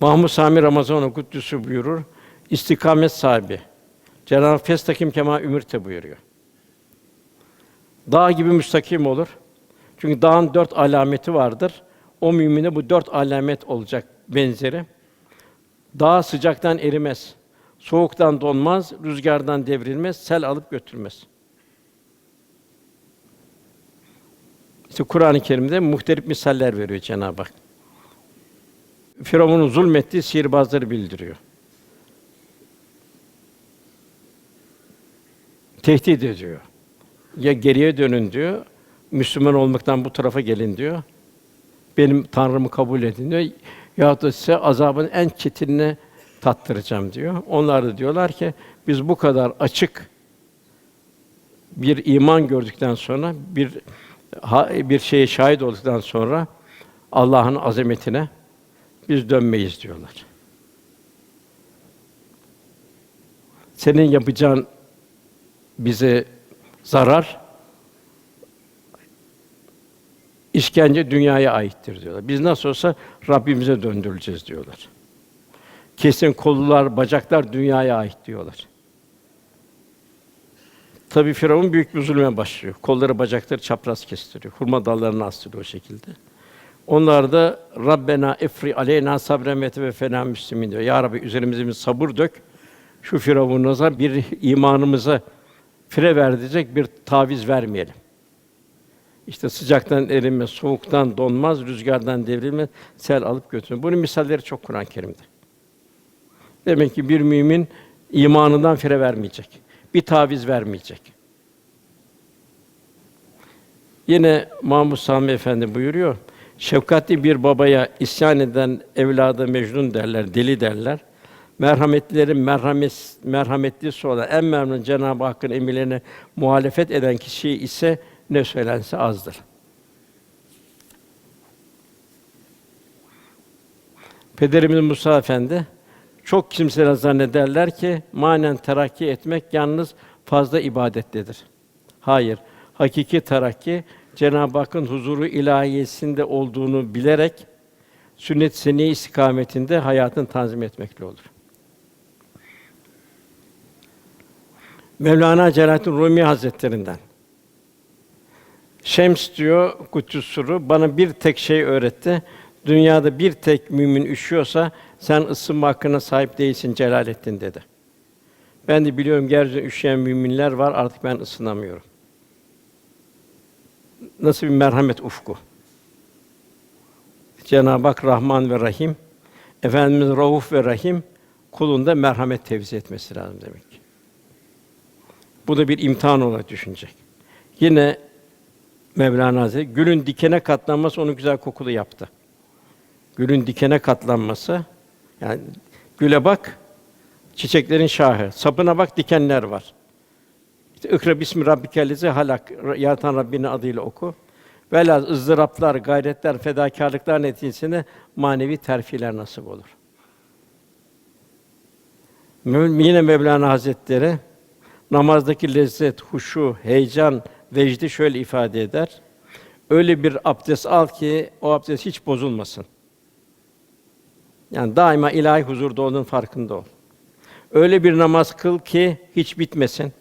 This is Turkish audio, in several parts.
Mahmud Sami Ramazan Kuddüsü buyurur. İstikamet sahibi. Cenab-ı festakim kema ümürte buyuruyor. Dağ gibi müstakim olur. Çünkü dağın dört alameti vardır. O mümine bu dört alamet olacak benzeri. Dağ sıcaktan erimez. Soğuktan donmaz, rüzgardan devrilmez, sel alıp götürmez. İşte Kur'an-ı Kerim'de muhtelif misaller veriyor Cenab-ı Hak. Firavun'un zulmettiği sihirbazları bildiriyor. Tehdit ediyor. Ya geriye dönün diyor, Müslüman olmaktan bu tarafa gelin diyor. Benim Tanrımı kabul edin diyor. Ya da size azabın en çetinini tattıracağım diyor. Onlar da diyorlar ki biz bu kadar açık bir iman gördükten sonra bir bir şeye şahit olduktan sonra Allah'ın azametine biz dönmeyiz diyorlar. Senin yapacağın bize zarar işkence dünyaya aittir diyorlar. Biz nasıl olsa Rabbimize döndürüleceğiz diyorlar. Kesin kollar, bacaklar dünyaya ait diyorlar. Tabii Firavun büyük bir zulme başlıyor. Kolları, bacakları çapraz kestiriyor. Hurma dallarını astırıyor o şekilde. Onlar da Rabbena efri aleyna sabren ve teveffena müslimin diyor. Ya Rabbi üzerimize bir sabır dök. Şu firavunumuza bir imanımıza fire verecek bir taviz vermeyelim. İşte sıcaktan erinmez, soğuktan donmaz, rüzgardan devrilmez, sel alıp götürür. Bunun misalleri çok Kur'an-ı Kerim'de. Demek ki bir mümin imanından fire vermeyecek. Bir taviz vermeyecek. Yine Mahmud Sami Efendi buyuruyor. Şefkatli bir babaya isyan eden evladı mecnun derler, deli derler. Merhametlilerin merhamet merhametlisi olan en memnun Cenab-ı Hakk'ın emirlerine muhalefet eden kişi ise ne söylense azdır. Pederimiz Musa Efendi çok kimseler zannederler ki manen terakki etmek yalnız fazla ibadettedir. Hayır, hakiki terakki Cenab-ı Hakk'ın huzuru ilahiyesinde olduğunu bilerek sünnet seni istikametinde hayatın tanzim etmekle olur. Mevlana Celaleddin Rumi Hazretlerinden Şems diyor Suru bana bir tek şey öğretti. Dünyada bir tek mümin üşüyorsa sen ısınma hakkına sahip değilsin Celaleddin dedi. Ben de biliyorum gerçekten üşüyen müminler var artık ben ısınamıyorum. Nasıl bir merhamet ufku. Cenab-ı Hak Rahman ve Rahim, Efendimiz Rauf ve Rahim kulunda merhamet tevzi etmesi lazım demek. Bu da bir imtihan olarak düşünecek. Yine Mevlana Hazretleri gülün dikene katlanması onu güzel kokulu yaptı. Gülün dikene katlanması yani güle bak çiçeklerin şahı. Sapına bak dikenler var. İşte ikra bismi rabbikellezi halak yaratan Rabbinin adıyla oku. Velâ ızdıraplar, gayretler, fedakârlıklar neticesinde manevi terfiler nasip olur. Yine Mevlana Hazretleri namazdaki lezzet, huşu, heyecan, vecdi şöyle ifade eder. Öyle bir abdest al ki o abdest hiç bozulmasın. Yani daima ilahi huzurda olduğunun farkında ol. Öyle bir namaz kıl ki hiç bitmesin.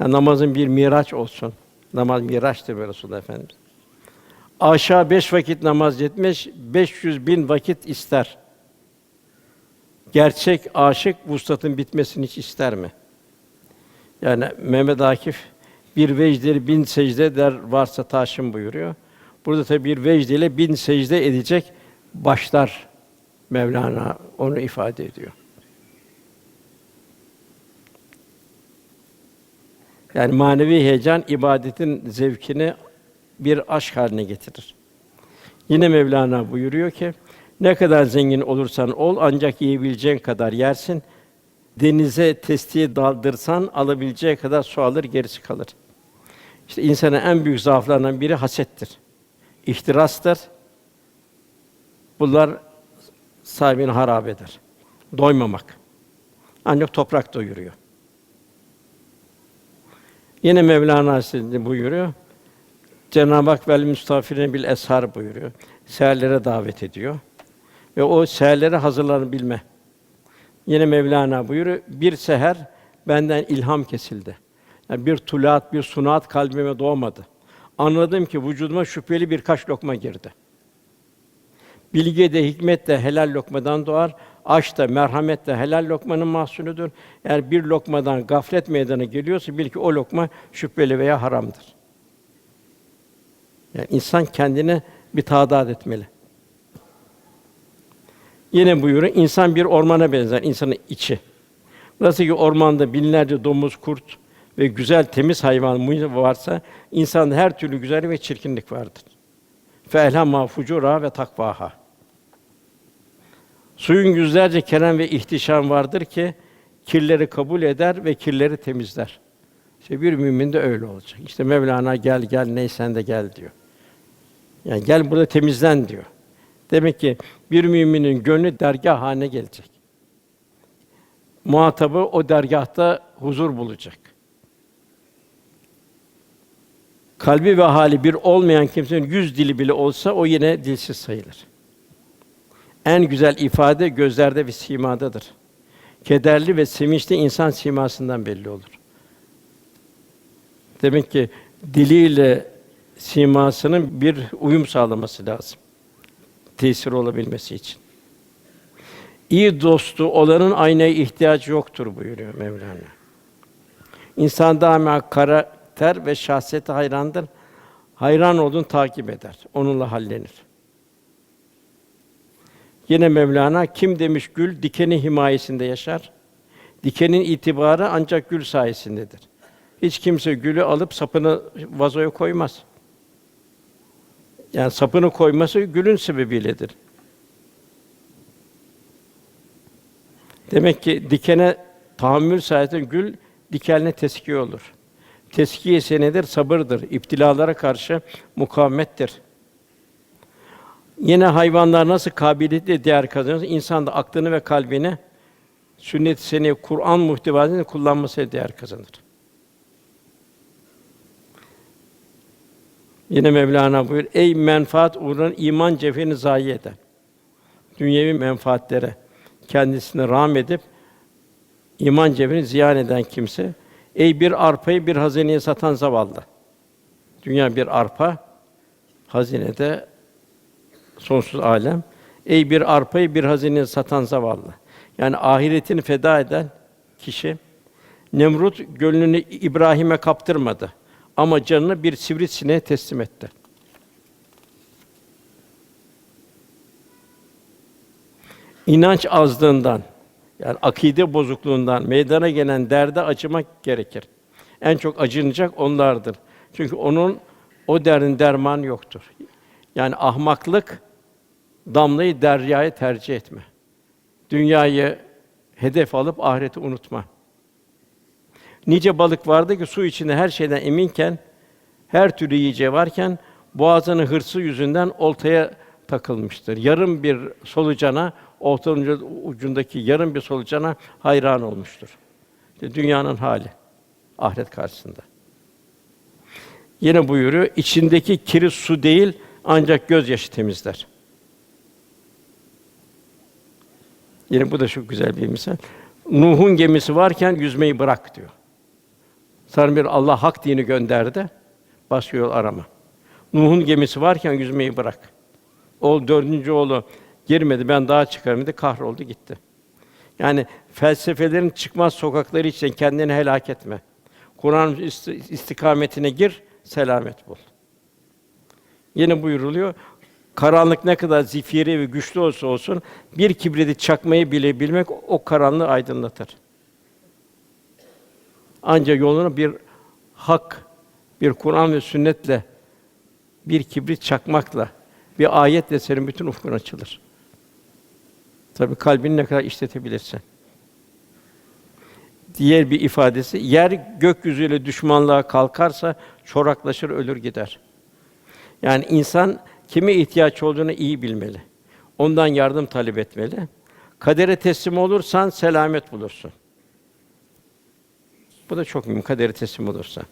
Yani namazın bir miraç olsun. Namaz miraçtır böyle Resulullah Efendimiz. Aşağı beş vakit namaz yetmez, 500 bin vakit ister. Gerçek aşık vuslatın bitmesini hiç ister mi? Yani Mehmet Akif bir vecdeli bin secde der varsa taşım buyuruyor. Burada tabi bir vecdeyle bin secde edecek başlar Mevlana onu ifade ediyor. Yani manevi heyecan ibadetin zevkini bir aşk haline getirir. Yine Mevlana buyuruyor ki ne kadar zengin olursan ol ancak yiyebileceğin kadar yersin. Denize testiyi daldırsan alabileceği kadar su alır gerisi kalır. İşte insanın en büyük zaaflarından biri hasettir. İhtirastır. Bunlar sahibini harap eder. Doymamak. Ancak toprak doyuruyor. Yine Mevlana Hazretleri buyuruyor. Cenab-ı Hak vel müstafirine bil eshar buyuruyor. Seherlere davet ediyor. ve o seherlere hazırlanabilme. Yine Mevlana buyuruyor, bir seher benden ilham kesildi. Yani bir tulat, bir sunat kalbime doğmadı. Anladım ki vücuduma şüpheli birkaç lokma girdi. Bilge de hikmet de helal lokmadan doğar. Aş da merhamet de helal lokmanın mahsulüdür. Eğer bir lokmadan gaflet meydana geliyorsa bil ki o lokma şüpheli veya haramdır. Yani insan kendine bir tadat etmeli. Yine buyuruyor, insan bir ormana benzer, insanın içi. Nasıl ki ormanda binlerce domuz, kurt ve güzel temiz hayvan varsa, insanda her türlü güzellik ve çirkinlik vardır. Fe'elhemâ fucura ve takvaha. Suyun yüzlerce kerem ve ihtişam vardır ki kirleri kabul eder ve kirleri temizler. İşte bir mümin de öyle olacak. İşte Mevlana gel gel ney sen de gel diyor. Yani gel burada temizlen diyor. Demek ki bir müminin gönlü dergah haline gelecek. Muhatabı o dergahta huzur bulacak. Kalbi ve hali bir olmayan kimsenin yüz dili bile olsa o yine dilsiz sayılır. En güzel ifade gözlerde ve simadadır. Kederli ve sevinçli insan simasından belli olur. Demek ki diliyle simasının bir uyum sağlaması lazım. Tesir olabilmesi için. İyi dostu olanın aynaya ihtiyacı yoktur buyuruyor Mevlana. İnsan daima karakter ve şahsiyete hayrandır. Hayran olduğunu takip eder. Onunla hallenir. Yine Mevlana kim demiş gül dikeni himayesinde yaşar. Dikenin itibarı ancak gül sayesindedir. Hiç kimse gülü alıp sapını vazoya koymaz. Yani sapını koyması gülün sebebiyledir. Demek ki dikene tahammül sayesinde gül dikenine teskiye olur. Teskiyesi nedir? Sabırdır. İptilalara karşı mukavemettir. Yine hayvanlar nasıl kabiliyetle değer kazanıyor, insan da aklını ve kalbini sünnet-i seniyye, Kur'an muhtevasını kullanması değer kazanır. Yine Mevlana buyur, ey menfaat uğruna iman cevherini zayi eden. Dünyevi menfaatlere kendisini rağm edip iman cevherini ziyan eden kimse, ey bir arpayı bir hazineye satan zavallı. Dünya bir arpa, hazinede sonsuz alem. Ey bir arpayı bir hazineye satan zavallı. Yani ahiretini feda eden kişi Nemrut gönlünü İbrahim'e kaptırmadı ama canını bir sivrisineğe teslim etti. İnanç azlığından yani akide bozukluğundan meydana gelen derde acımak gerekir. En çok acınacak onlardır. Çünkü onun o derdin dermanı yoktur. Yani ahmaklık damlayı deryaya tercih etme. Dünyayı hedef alıp ahireti unutma. Nice balık vardı ki su içinde her şeyden eminken, her türlü yiyeceği varken boğazının hırsı yüzünden oltaya takılmıştır. Yarım bir solucana, oltanın ucundaki yarım bir solucana hayran olmuştur. İşte dünyanın hali ahiret karşısında. Yine buyuruyor, içindeki kiri su değil ancak gözyaşı temizler. Yine bu da çok güzel bir misal. Nuh'un gemisi varken yüzmeyi bırak diyor. Sonra bir Allah hak dini gönderdi. Başka yol arama. Nuh'un gemisi varken yüzmeyi bırak. O dördüncü oğlu girmedi, ben daha çıkarım dedi, kahroldu gitti. Yani felsefelerin çıkmaz sokakları için kendini helak etme. Kur'an istikametine gir, selamet bul. Yine buyuruluyor, karanlık ne kadar zifiri ve güçlü olsa olsun bir kibriti çakmayı bile bilmek o karanlığı aydınlatır. Ancak yolunu bir hak, bir Kur'an ve sünnetle, bir kibrit çakmakla, bir ayetle senin bütün ufkun açılır. Tabi kalbini ne kadar işletebilirsen. Diğer bir ifadesi, yer gökyüzüyle düşmanlığa kalkarsa çoraklaşır, ölür gider. Yani insan kime ihtiyaç olduğunu iyi bilmeli. Ondan yardım talep etmeli. Kadere teslim olursan selamet bulursun. Bu da çok mühim, kadere teslim olursa.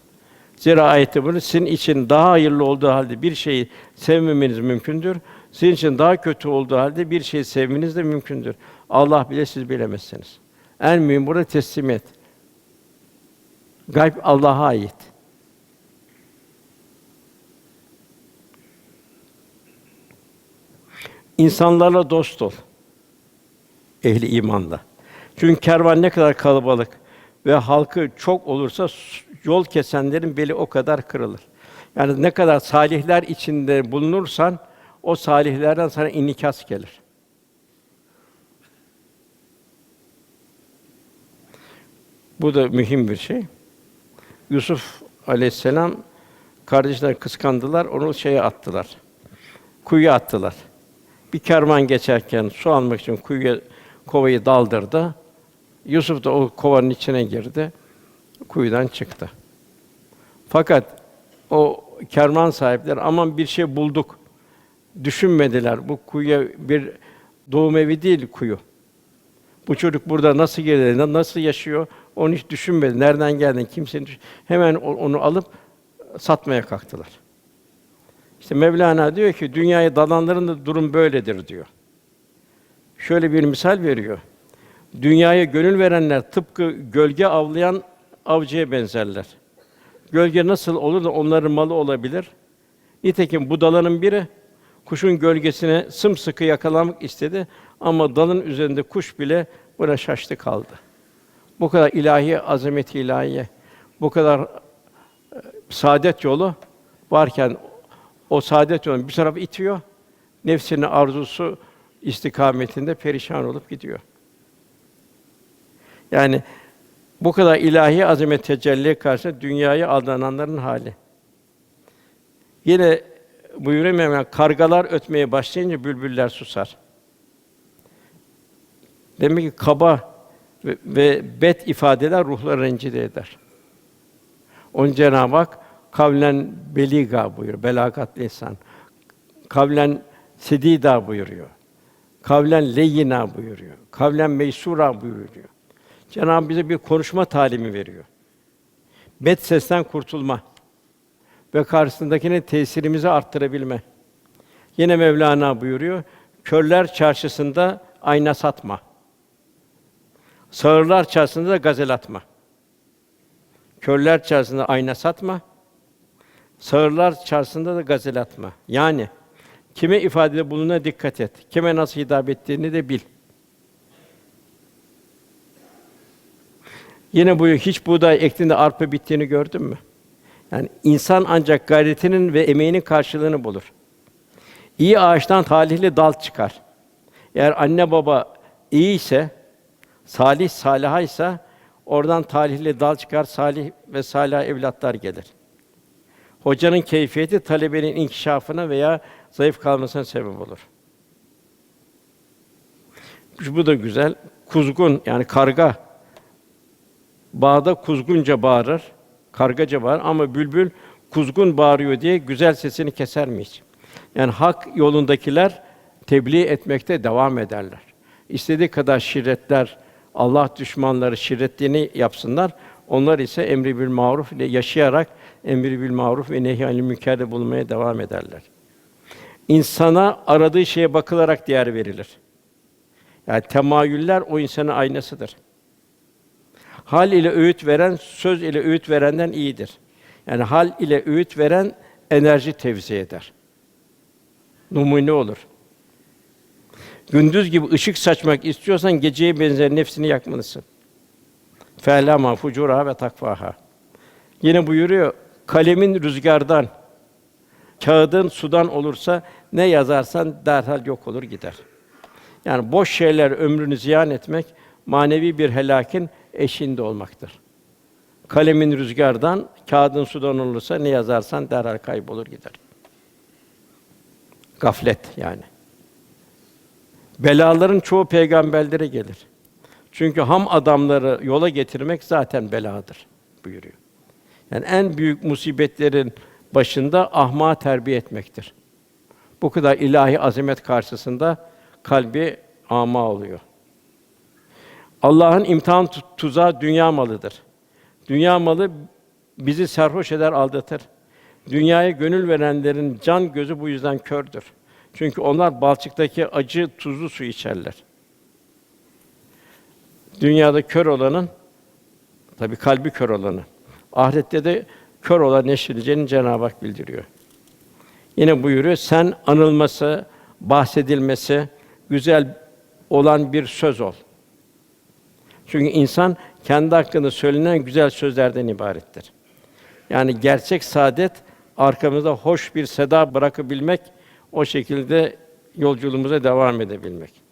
Zira ayette bunu sizin için daha hayırlı olduğu halde bir şeyi sevmemeniz mümkündür. Sizin için daha kötü olduğu halde bir şeyi sevmeniz de mümkündür. Allah bile siz bilemezsiniz. En mühim burada teslimiyet. Gayb Allah'a ait. İnsanlarla dost ol. Ehli imanla. Çünkü kervan ne kadar kalabalık ve halkı çok olursa yol kesenlerin beli o kadar kırılır. Yani ne kadar salihler içinde bulunursan o salihlerden sana inikas gelir. Bu da mühim bir şey. Yusuf Aleyhisselam kardeşler kıskandılar, onu şeye attılar. Kuyuya attılar. Bir kervan geçerken su almak için kuyuya kovayı daldırdı. Yusuf da o kovanın içine girdi. Kuyudan çıktı. Fakat o kervan sahipleri aman bir şey bulduk düşünmediler. Bu kuyuya bir doğum evi değil kuyu. Bu çocuk burada nasıl na- nasıl yaşıyor onu hiç düşünmedi. Nereden geldin, kimsenin düş- hemen onu alıp satmaya kalktılar. İşte Mevlana diyor ki dünyaya dalanların da durum böyledir diyor. Şöyle bir misal veriyor. Dünyaya gönül verenler tıpkı gölge avlayan avcıya benzerler. Gölge nasıl olur da onların malı olabilir? Nitekim bu dalanın biri kuşun gölgesine sımsıkı yakalamak istedi ama dalın üzerinde kuş bile buna şaştı kaldı. Bu kadar ilahi azamet ilahiye, bu kadar e, saadet yolu varken o saadet yolu bir taraf itiyor, nefsinin arzusu istikametinde perişan olup gidiyor. Yani bu kadar ilahi azamet tecelli karşı dünyaya aldananların hali. Yine buyuruyor kargalar ötmeye başlayınca bülbüller susar. Demek ki kaba ve, ve bet ifadeler ruhları rencide eder. Onun Cenab-ı Hak kavlen beliga buyuruyor, belagatli insan. Kavlen sedida buyuruyor. Kavlen leyyina buyuruyor. Kavlen meysura buyuruyor. Cenab-ı bize bir konuşma talimi veriyor. Bet sesten kurtulma ve karşısındakine tesirimizi arttırabilme. Yine Mevlana buyuruyor, körler çarşısında ayna satma. Sağırlar çarşısında da gazel atma. Körler çarşısında ayna satma. Sağırlar çarşısında da gazel atma. Yani kime ifadede bulunduğuna dikkat et. Kime nasıl hitap ettiğini de bil. Yine buyuruyor, hiç buğday ektiğinde arpa bittiğini gördün mü? Yani insan ancak gayretinin ve emeğinin karşılığını bulur. İyi ağaçtan talihli dal çıkar. Eğer anne baba iyi ise, salih salaha ise oradan talihli dal çıkar, salih ve salih evlatlar gelir. Hocanın keyfiyeti talebenin inkişafına veya zayıf kalmasına sebep olur. Bu da güzel. Kuzgun yani karga bağda kuzgunca bağırır, kargaca bağırır ama bülbül kuzgun bağırıyor diye güzel sesini keser mi hiç? Yani hak yolundakiler tebliğ etmekte devam ederler. İstediği kadar şirretler, Allah düşmanları şirretliğini yapsınlar. Onlar ise emri bil maruf ile yaşayarak emri bil maruf ve nehy anil münkerde bulunmaya devam ederler. İnsana aradığı şeye bakılarak değer verilir. Yani temayüller o insanın aynasıdır. Hal ile öğüt veren söz ile öğüt verenden iyidir. Yani hal ile öğüt veren enerji tevzi eder. Numune olur. Gündüz gibi ışık saçmak istiyorsan geceye benzer nefsini yakmalısın. Fe'lama fucura ve takvaha. Yine buyuruyor, kalemin rüzgardan, kağıdın sudan olursa ne yazarsan derhal yok olur gider. Yani boş şeyler ömrünü ziyan etmek manevi bir helakin eşiğinde olmaktır. Kalemin rüzgardan, kağıdın sudan olursa ne yazarsan derhal kaybolur gider. Gaflet yani. Belaların çoğu peygamberlere gelir. Çünkü ham adamları yola getirmek zaten beladır buyuruyor. Yani en büyük musibetlerin başında ahma terbiye etmektir. Bu kadar ilahi azamet karşısında kalbi ama oluyor. Allah'ın imtihan tu- tuzağı dünya malıdır. Dünya malı bizi serhoş eder, aldatır. Dünyaya gönül verenlerin can gözü bu yüzden kördür. Çünkü onlar balçıktaki acı tuzlu su içerler. Dünyada kör olanın tabii kalbi kör olanı. Ahirette de kör olan neşredeceğini Cenab-ı Hak bildiriyor. Yine buyuruyor, sen anılması, bahsedilmesi güzel olan bir söz ol. Çünkü insan kendi hakkında söylenen güzel sözlerden ibarettir. Yani gerçek saadet arkamızda hoş bir seda bırakabilmek, o şekilde yolculuğumuza devam edebilmek.